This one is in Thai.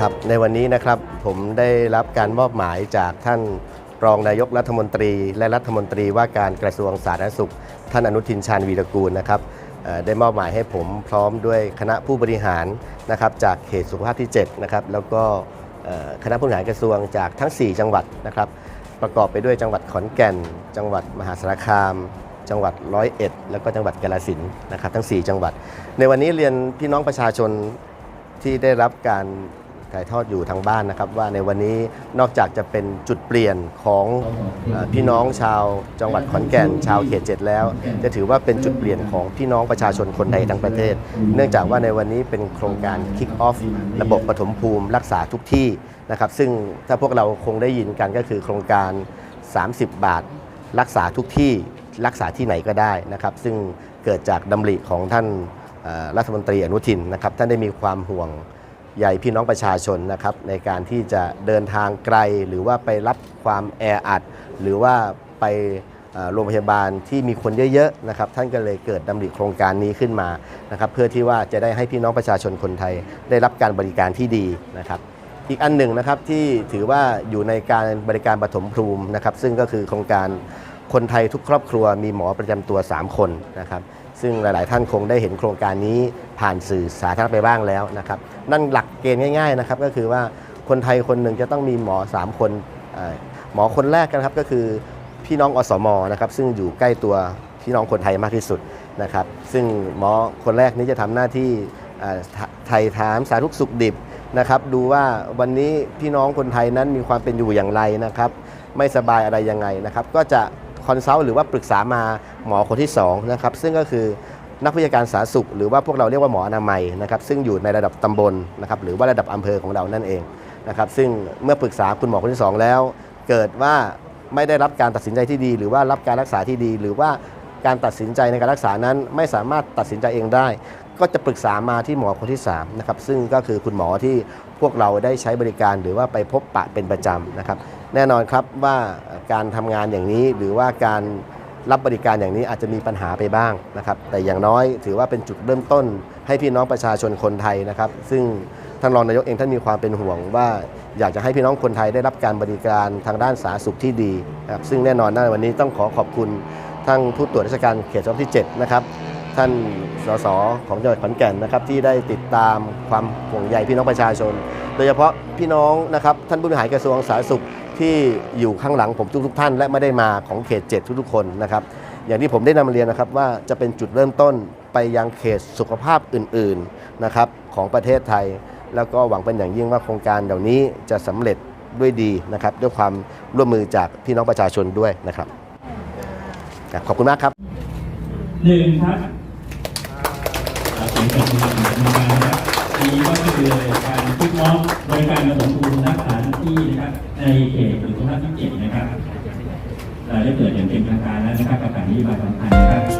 ครับในวันนี้นะครับผมได้รับการมอบหมายจากท่านรองนายกรัฐมนตรี และรัฐมนตรีว่าการกระทรวงสาธารณสุข ท่านอนุทินชาญวีรกูลนะครับได้มอบหมายให้ผมพร้อมด้วยคณะผู้บริหารนะครับจากเขตสุขภาพที่7นะครับแล้วก็คณะผู้บริหารกระทรวงจากทั้ง 4 จังหวัดนะครับ ประกอบไปด้วยจังหวัดขอนแก่น จังหวัดมหาสารคาม จังหวัดร้อยเอ็ดแล้วก็จังหวัดกาฬสินธุ์นะครับทั้ง 4 จังหวัด ในวันนี้เรียนพี่น้องประชาชนที่ได้รับการ ถ่ายทอดอยู่ทางบ้านนะครับ ว่าในวันนี้นอกจากจะเป็นจุดเปลี่ยนของเอ่อพี่น้องชาวจังหวัดขอนแก่น ชาวเขตเจ็ดแล้ว จะถือว่าเป็นจุดเปลี่ยนของพี่น้องประชาชนคนไทยทั้งประเทศ เนื่องจากว่าในวันนี้เป็นโครงการ Kick Off ระบบปฐมภูมิรักษาทุกที่นะครับซึ่งถ้าพวกเราคงได้ยินกันก็คือโครงการ 30 บาท รักษาทุกที่รักษาที่ไหนก็ได้นะครับ ซึ่งเกิดจากดำริของท่านเอ่อรัฐมนตรีอนุทินนะครับท่านได้มีความห่วง ใยพี่น้องประชาชนนะครับในการที่จะเดินทางไกลหรือว่าไปรับความแออัด หรือว่าไปโรงพยาบาลที่มีคนเยอะๆนะครับท่านก็เลยเกิดดำริโครงการนี้ขึ้นมานะครับเพื่อที่ว่าจะได้ให้พี่น้องประชาชนคนไทย ได้รับการบริการที่ดีนะครับอีกอันหนึ่งนะครับที่ถือว่าอยู่ในการบริการปฐมภูมินะครับซึ่งก็คือโครงการ คนไทยทุกครอบครัวมีหมอประจำตัว 3 คนนะครับซึ่งหลาย ๆ ท่านคงได้เห็นโครงการนี้ผ่านสื่อสาธารณะไปบ้างแล้วนะครับนั่นหลักเกณฑ์ง่าย ๆ นะครับ ก็คือว่าคนไทยคนหนึ่งจะต้องมีหมอ 3 คนหมอคนแรกนะครับก็คือพี่น้องอสมนะครับซึ่งอยู่ใกล้ตัวพี่น้องคนไทยมากที่สุดนะครับซึ่งหมอคนแรกนี้จะทำหน้าที่ไทยถามสารุกสุขดิบนะครับดูว่าวันนี้พี่น้องคนไทยนั้นมีความเป็นอยู่อย่างไรนะครับ ไม่สบายอะไรยังไงนะครับ ก็จะ อนซัลท์หรือว่าปรึกษามาหมอคนที่2นะครับซึ่งก็คือนักวิชาการสาธารณสุข หรือว่าพวกเราเรียกว่าหมออนามัยนะครับซึ่งอยู่ในระดับตำบลนะครับหรือว่าระดับอำเภอของเรานั่นเองนะครับซึ่งเมื่อปรึกษาคุณหมอคนที่ 2 แล้ว เกิดว่าไม่ได้รับการตัดสินใจที่ดี หรือว่ารับการรักษาที่ดี หรือว่า การตัดสินใจในการรักษานั้นไม่สามารถตัดสินใจเองได้ ก็จะปรึกษามาที่หมอคนที่3นะครับซึ่งก็คือคุณหมอที่พวกเราได้ใช้บริการหรือว่าไปพบปะเป็นประจำนะครับ แน่นอนครับว่าการทำงานอย่างนี้หรือว่าการรับบริการอย่างนี้อาจจะมีปัญหาไปบ้างนะครับ แต่อย่างน้อยถือว่าเป็นจุดเริ่มต้นให้พี่น้องประชาชนคนไทยนะครับ ซึ่งท่านรองนายกเองท่านมีความเป็นห่วงว่าอยากจะให้พี่น้องคนไทยได้รับการบริการทางด้านสาธารณสุขที่ดีนะครับซึ่งแน่นอนในวันนี้ต้องขอขอบคุณ ทั้งผู้ตรวจราชการเขตสอบที่ 7 นะครับ ท่านสสของจังหวัดขอนแก่นนะครับที่ได้ติดตามความห่วงใยพี่น้องประชาชน โดยเฉพาะพี่น้องนะครับท่านผู้บริหารกระทรวงสาธารณสุขที่อยู่ข้างหลังผมทุกๆท่าน และไม่ได้มาของเขต 7 ทุกๆคนนะครับอย่างที่ผมได้นำเรียนนะครับว่าจะเป็นจุดเริ่มต้นไปยังเขตสุขภาพอื่นๆนะครับของประเทศไทย แล้วก็หวังเป็นอย่างยิ่งว่าโครงการเหล่านี้จะสำเร็จด้วยดีนะครับด้วยความร่วมมือจากพี่น้องประชาชนด้วยนะครับ ขอบคุณมากครับหนึ่งครับอ่าเสียงปรบมือของกรรมการนะครับอันนี้ก็คือการคิดมอบบริการปฐมภูมิรักษาที่นะครับในเขตสุขภาพที่เจ็ดนะครับเราได้เปิดอย่างเป็นทางการแล้วนะครับประกาศนโยบายสำคัญนะครับ